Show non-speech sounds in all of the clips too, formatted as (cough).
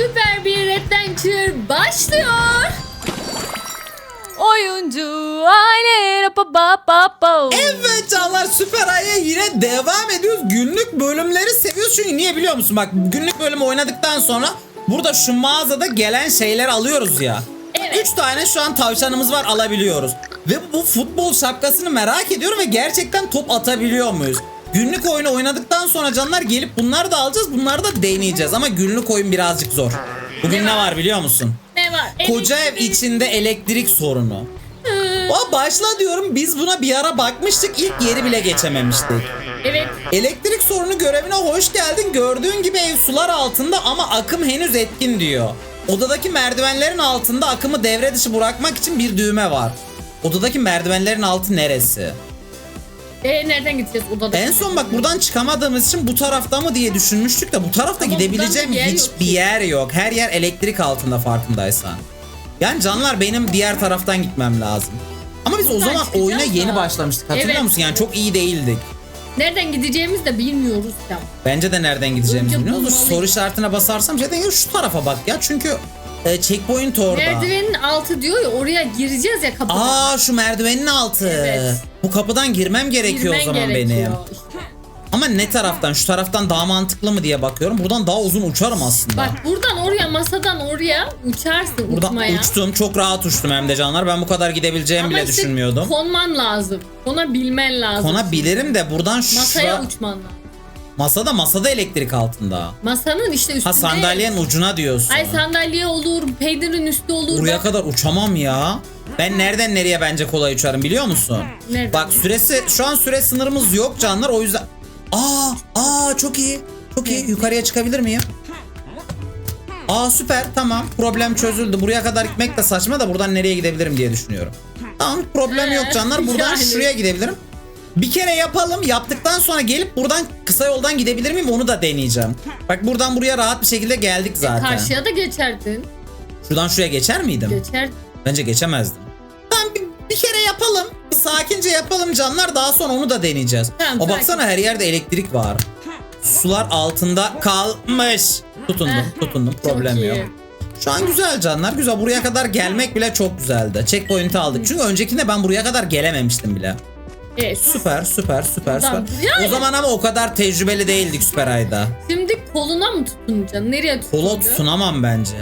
Süper bir adventure başlıyor. Oyuncu aile rapa ba ba ba. Evet canlar Süper Ay'a yine devam ediyoruz. Günlük bölümleri seviyoruz çünkü niye biliyor musun? Bak günlük bölümü oynadıktan sonra burada şu mağazada gelen şeyler alıyoruz ya. Evet. 3 tane şu an tavşanımız var alabiliyoruz. Ve bu futbol şapkasını merak ediyorum ve gerçekten top atabiliyor muyuz? Günlük oyunu oynadıktan sonra canlar gelip bunları da alacağız. Bunları da deneyeceğiz ama günlük oyun birazcık zor. Bugün ne var biliyor musun? Ne var? Koca ev Elektrik. içinde elektrik sorunu. Aa, başla diyorum biz buna bir ara bakmıştık ilk yeri bile geçememiştik. Evet. Elektrik sorunu görevine hoş geldin. Gördüğün gibi ev sular altında ama akım henüz etkin diyor. Odadaki merdivenlerin altında akımı devre dışı bırakmak için bir düğme var. Odadaki merdivenlerin altı neresi? E, nereden gideceğiz odada? En son bak buradan çıkamadığımız için bu tarafta mı diye düşünmüştük de bu tarafta Ama gidebileceğim buradan bir yer hiçbir yok. yer yok. Her yer elektrik altında farkındaysan. Yani canlar benim diğer taraftan gitmem lazım. Ama biz o Buradan zaman çıkacağız oyuna yeni da. başlamıştık hatırlıyor Evet. musun? Yani çok iyi değildik. Nereden gideceğimizi de bilmiyoruz ya. Bence de nereden gideceğimizi Önce bilmiyoruz. bulmalıyız. Soru işaretine basarsam zaten ya şu tarafa bak ya çünkü e, checkpoint orada. Merdivenin altı diyor ya oraya gireceğiz ya kapıdan. Aa şu merdivenin altı. Evet. Bu kapıdan girmem gerekiyor Girmen o zaman gerekiyor. benim. Ama ne taraftan? Şu taraftan daha mantıklı mı diye bakıyorum. Buradan daha uzun uçarım aslında. Bak buradan oraya masadan oraya uçarsın Buradan uçmaya. uçtum. Çok rahat uçtum hem de canlar. Ben bu kadar gidebileceğimi Ama bile işte düşünmüyordum. konman lazım. Ona bilmen lazım. Kona bilirim de buradan şu Masaya uçman lazım. Masada masada elektrik altında. Masanın işte üstünde. Ha sandalyenin ucuna diyorsun. Ay sandalye olur, peynirin üstü olur. Buraya Bak, kadar uçamam ya. Ben nereden nereye bence kolay uçarım biliyor musun? Nereden? Bak süresi şu an süre sınırımız yok canlar o yüzden. Aa, aa çok iyi. Çok iyi. Yukarıya çıkabilir miyim? Aa süper tamam problem çözüldü. Buraya kadar gitmek de saçma da buradan nereye gidebilirim diye düşünüyorum. Tamam problem yok canlar. Buradan (laughs) yani. şuraya gidebilirim. Bir kere yapalım. Yaptıktan sonra gelip buradan kısa yoldan gidebilir miyim onu da deneyeceğim. Bak buradan buraya rahat bir şekilde geldik zaten. Karşıya da geçerdin. Şuradan şuraya geçer miydim? Geçer. Bence geçemezdim. Tamam bir, bir kere yapalım. Bir sakince yapalım canlar. Daha sonra onu da deneyeceğiz. Tamam, o baksana her yerde elektrik var. Sular altında kalmış. Tutundum, tutundum. Problem yok. Şu an güzel canlar. Güzel. Buraya kadar gelmek bile çok güzeldi. Checkpoint'i aldık. Çünkü öncekinde ben buraya kadar gelememiştim bile. Evet. Süper, süper, süper, süper. Yani- O zaman ama o kadar tecrübeli değildik Süper Ay'da. Şimdi koluna mı tutunacaksın? Nereye Kola tutunacaksın? tutunamam bence.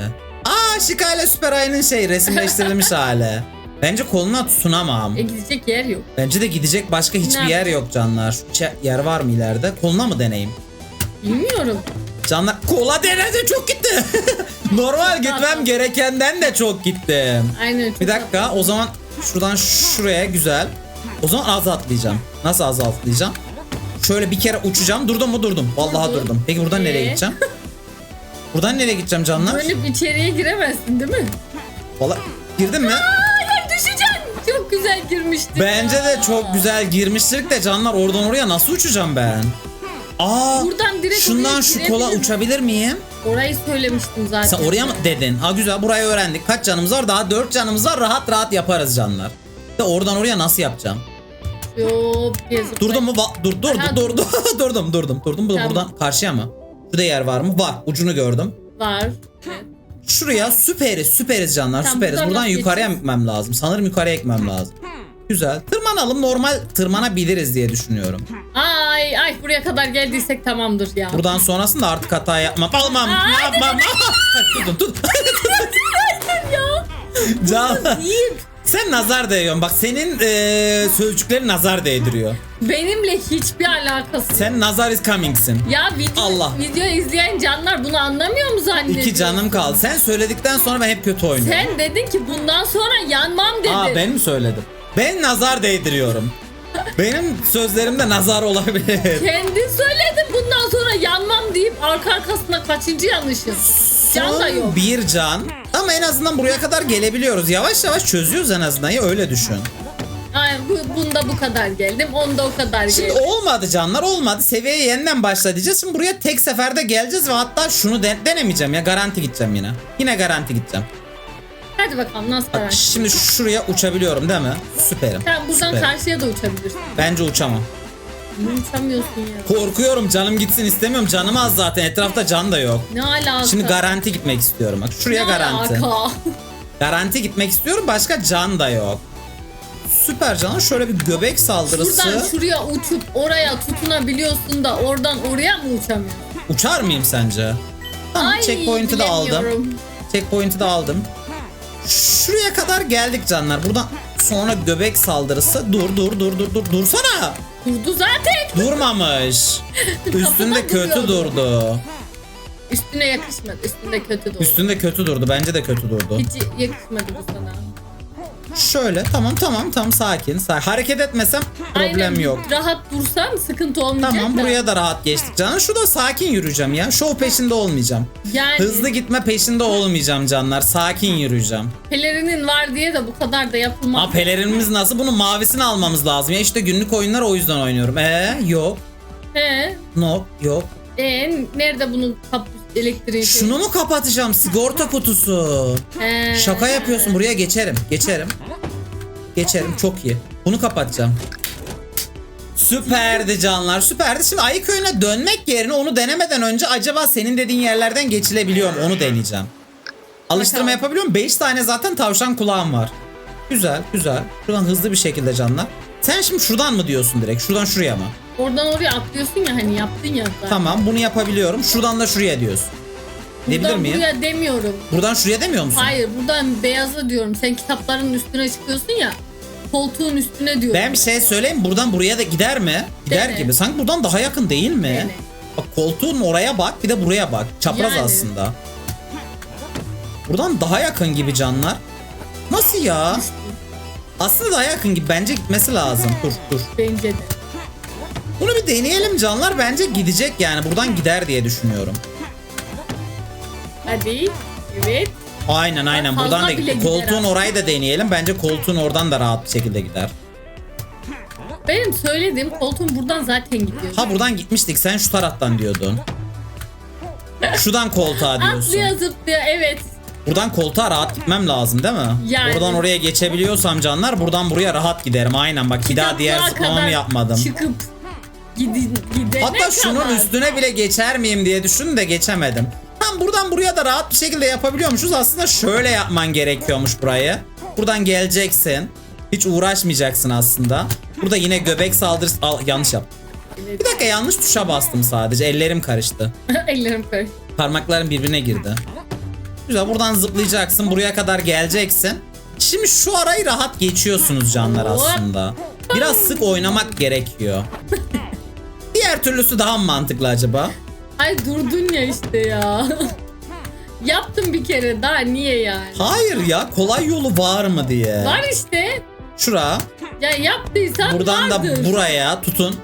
Aa Şika ile Süper Ay'ın şey resimleştirilmiş (laughs) hali. Bence koluna tutunamam. E gidecek yer yok. Bence de gidecek başka hiçbir Ne yer yok canlar. Şu çe- yer var mı ileride? Koluna mı deneyim? Bilmiyorum. Canlar kola denedi çok gitti. (laughs) Normal gitmem gerekenden de çok gittim. Aynen. Bir dakika o zaman şuradan şuraya güzel. O zaman az atlayacağım. Nasıl az atlayacağım? Şöyle bir kere uçacağım. Durdum mu durdum. Vallahi Durdun. durdum. Peki buradan nereye Ee? gideceğim? Buradan nereye gideceğim canlar? Dönüp içeriye giremezsin değil mi? Vallahi girdim mi? Hayır düşeceksin. Çok güzel girmiştin. Bence de ya. çok güzel girmiştik de canlar oradan oraya nasıl uçacağım ben? Aa, Buradan direkt şundan oraya şu kola miyim? uçabilir miyim? Orayı söylemiştim zaten. Sen oraya mı dedin? Ha güzel burayı öğrendik. Kaç canımız var? Daha 4 canımız var. Rahat rahat yaparız canlar. De oradan oraya nasıl yapacağım? Gezip- Durdum mu? Va- dur dur Aha, dur dur (laughs) durdum durdum durdum. Bu Tamam. buradan karşıya mı? Şurada yer var mı? Var. Ucunu gördüm. Var. Şuraya süperiz süperiz canlar Tamam, süperiz. buradan yukarıya gitmem lazım. Sanırım yukarıya gitmem lazım. Güzel. Tırmanalım. Normal tırmanabiliriz diye düşünüyorum. Ay ay buraya kadar geldiysek tamamdır ya. Buradan sonrasında artık hata yapmam. Almam. Aa, yapmam. Tutun (laughs) tut. Can. Sen nazar değiyorsun. Bak senin eee sözcüklerin nazar değdiriyor. Benimle hiçbir alakası yok. Sen nazar is coming'sin. Ya video, Allah. video izleyen canlar bunu anlamıyor mu zannediyor? İki canım kaldı. Sen söyledikten sonra ben hep kötü oynuyorum. Sen dedin ki bundan sonra yanmam dedin. Aa ben mi söyledim? Ben nazar değdiriyorum. Benim sözlerimde nazar olabilir. Kendin söyledin bundan sonra yanmam deyip arka arkasına kaçıncı yanlışın? Can da yok. bir can. Ama en azından buraya kadar gelebiliyoruz. Yavaş yavaş çözüyoruz en azından. Ya öyle düşün. Ay, bu, bunda bu kadar geldim. Onda o kadar Şimdi geldim. olmadı canlar olmadı. Seviyeye yeniden başla diyeceğiz. Şimdi buraya tek seferde geleceğiz ve hatta şunu de- denemeyeceğim ya garanti gideceğim yine. Yine garanti gideceğim. Hadi bakalım nasıl Bak karar? şimdi şuraya uçabiliyorum değil mi? Süperim. Sen buradan Süperim. karşıya da uçabilirsin. Bence uçamam. Uçamıyorsun ya. Korkuyorum canım gitsin istemiyorum. Canım az zaten etrafta can da yok. Ne alaka? Şimdi garanti gitmek istiyorum. Bak şuraya Ne garanti. alaka? Garanti gitmek istiyorum başka can da yok. Süper canım şöyle bir göbek saldırısı. Şuradan şuraya uçup oraya tutunabiliyorsun da oradan oraya mı uçamıyorsun? Uçar mıyım sence? Tamam Ay, checkpoint'i de aldım. Checkpoint'i de aldım. Şuraya kadar geldik canlar. Buradan sonra göbek saldırısı. Dur dur dur dur dur. Dursana. Durdu zaten. Durmamış. (laughs) Üstünde kötü durdu. Üstüne yakışmadı. Üstünde kötü durdu. Üstünde kötü durdu. Bence de kötü durdu. Hiç yakışmadı bu sana. Şöyle tamam tamam tam sakin. sakin. Hareket etmesem problem Aynen, yok. Rahat dursam sıkıntı olmayacak Tamam da. buraya da rahat geçtik canım. Şurada sakin yürüyeceğim ya. Şov peşinde olmayacağım. Yani Hızlı gitme peşinde olmayacağım canlar. Sakin yürüyeceğim. pelerinin var diye de bu kadar da yapılmaz. Aa pelerinimiz nasıl? Bunun mavisini almamız lazım. Ya işte günlük oyunlar o yüzden oynuyorum. Ee yok. He. No yok. E, nerede bunun kap elektriği? Şunu mu kapatacağım? Sigorta kutusu. He. Şaka yapıyorsun. Buraya geçerim. Geçerim. Geçerim. Çok iyi. Bunu kapatacağım. Süperdi canlar. Süperdi. Şimdi ayı köyüne dönmek yerine onu denemeden önce acaba senin dediğin yerlerden geçilebiliyor mu? Onu deneyeceğim. Alıştırma Bakalım. yapabiliyorum. 5 tane zaten tavşan kulağım var. Güzel, güzel. Şuradan hızlı bir şekilde canlar. Sen şimdi şuradan mı diyorsun direkt? Şuradan şuraya mı? Oradan oraya atlıyorsun ya hani yaptın ya. zaten. Tamam, bunu yapabiliyorum. Şuradan da şuraya diyorsun. Diyebilir Buradan miyim? buraya demiyorum. Buradan şuraya demiyor musun? Hayır buradan beyaza diyorum. Sen kitapların üstüne çıkıyorsun ya. Koltuğun üstüne diyorum. Ben bir şey söyleyeyim buradan buraya da gider mi? Gider Dene. gibi. Sanki buradan daha yakın değil mi? Dene. Bak koltuğun oraya bak bir de buraya bak. Çapraz Yani. aslında. Buradan daha yakın gibi canlar. Nasıl ya? Aslında daha yakın gibi. Bence gitmesi lazım. Dur dur. Bence de. Bunu bir deneyelim canlar. Bence gidecek yani. Buradan gider diye düşünüyorum. Hadi. Evet. Aynen aynen. Fazla Buradan da bile gitti. gider Koltuğun aslında. orayı da deneyelim. Bence koltuğun oradan da rahat bir şekilde gider. Benim söylediğim koltuğum buradan zaten gidiyor. Ha buradan gitmiştik. Sen şu taraftan diyordun. Şuradan koltuğa (laughs) diyorsun. Atlaya zıplaya evet. Buradan koltuğa rahat gitmem lazım değil mi? Yani. Oradan oraya geçebiliyorsam canlar buradan buraya rahat giderim. Aynen bak bir daha diğer zıplamamı yapmadım. Çıkıp gidene Hatta şunun kadar. üstüne bile geçer miyim diye düşündüm de geçemedim. Tam buradan buraya da rahat bir şekilde yapabiliyormuşuz. Aslında şöyle yapman gerekiyormuş burayı. Buradan geleceksin. Hiç uğraşmayacaksın aslında. Burada yine göbek saldırısı... Al, yanlış yaptım. Evet. Bir dakika yanlış tuşa bastım sadece. Ellerim karıştı. (laughs) Ellerim karıştı. Parmaklarım birbirine girdi. Güzel buradan zıplayacaksın. Buraya kadar geleceksin. Şimdi şu arayı rahat geçiyorsunuz canlar aslında. Biraz sık oynamak gerekiyor. (laughs) Diğer türlüsü daha mı mantıklı acaba? Ay durdun ya işte ya. (laughs) Yaptım bir kere daha niye yani? Hayır ya kolay yolu var mı diye. Var işte. Şura. Ya yaptıysan Buradan vardır. da buraya tutun.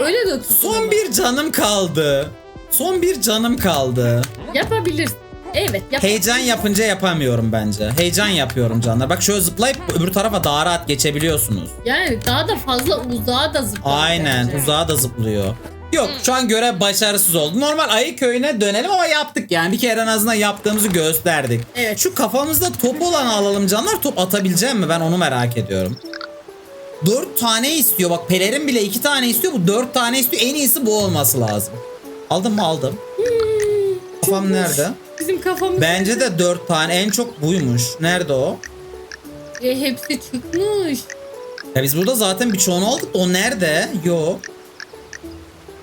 Öyle de tutun Son ama. bir canım kaldı. Son bir canım kaldı. Yapabilirsin. Evet yap. Heyecan yapınca yapamıyorum bence. Heyecan yapıyorum canlar. Bak şöyle zıplayıp öbür tarafa daha rahat geçebiliyorsunuz. Yani daha da fazla uzağa da zıplar. Aynen bence. uzağa da zıplıyor. Yok şu an görev başarısız oldu. Normal ayı köyüne dönelim ama yaptık yani. Bir kere en azından yaptığımızı gösterdik. Evet. Şu kafamızda top olanı alalım canlar. Top atabileceğim mi? Ben onu merak ediyorum. Dört tane istiyor. Bak pelerin bile iki tane istiyor. Bu dört tane istiyor. En iyisi bu olması lazım. Aldım mı aldım. Kafam nerede? Bizim kafamız. Bence de dört tane. En çok buymuş. Nerede o? E, hepsi çıkmış. Ya biz burada zaten birçoğunu aldık. O nerede? Yok.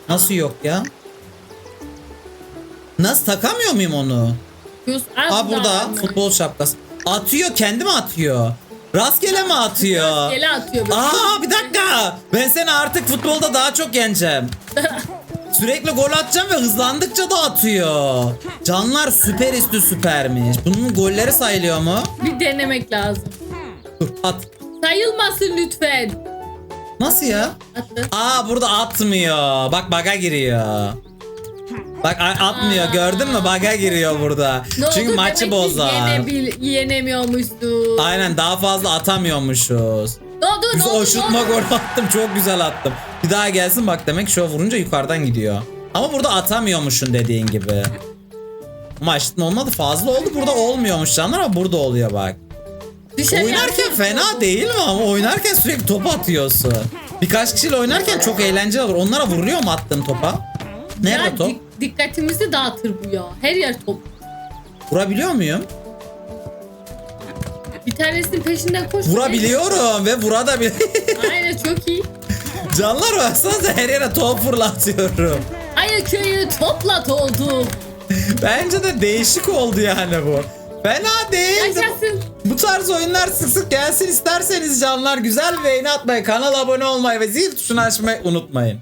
Nasıl yok ya? Nasıl takamıyor muyum onu? Az Aa burada futbol şapkası. Atıyor kendi mi atıyor? Rastgele mi atıyor? Gele atıyor. böyle. Aa bir dakika. Ben seni artık futbolda daha çok yeneceğim. (laughs) Sürekli gol atacağım ve hızlandıkça da atıyor. Canlar süper üstü süpermiş. Bunun golleri sayılıyor mu? Bir denemek lazım. Dur at. Sayılmasın lütfen. Nasıl ya? Attı. Aa burada atmıyor. Bak baga giriyor. Bak atmıyor gördün mü? Baga giriyor burada. Ne Çünkü oldu? maçı Demek ki bozar. yenebil- yenemiyormuşsun. Aynen daha fazla atamıyormuşuz. Ne oldu? Ne Biz oldu? o ne şutma oldu? gol attım çok güzel attım. Bir daha gelsin bak demek şu vurunca yukarıdan gidiyor. Ama burada atamıyormuşsun dediğin gibi. Maç olmadı fazla oldu burada olmuyormuş canlar ama burada oluyor bak. Dışarı Oynarken fena değil mi ama oynarken sürekli top atıyorsun. Birkaç kişiyle oynarken çok eğlenceli olur. Onlara vuruluyor mu attığın topa? Nerede Ya top? dik- dikkatimizi dağıtır bu ya. Her yer top. Vurabiliyor muyum? Tanesinin peşinden koş. Vurabiliyorum ve vurada (laughs) Aynen çok iyi. Canlar baksanıza her yere top fırlatıyorum. Ayı köyü toplat oldu. Bence de değişik oldu yani bu. Fena değil. Yaşasın. Bu tarz oyunlar sık sık gelsin isterseniz canlar güzel beğeni atmayı, kanala abone olmayı ve zil tuşunu açmayı unutmayın.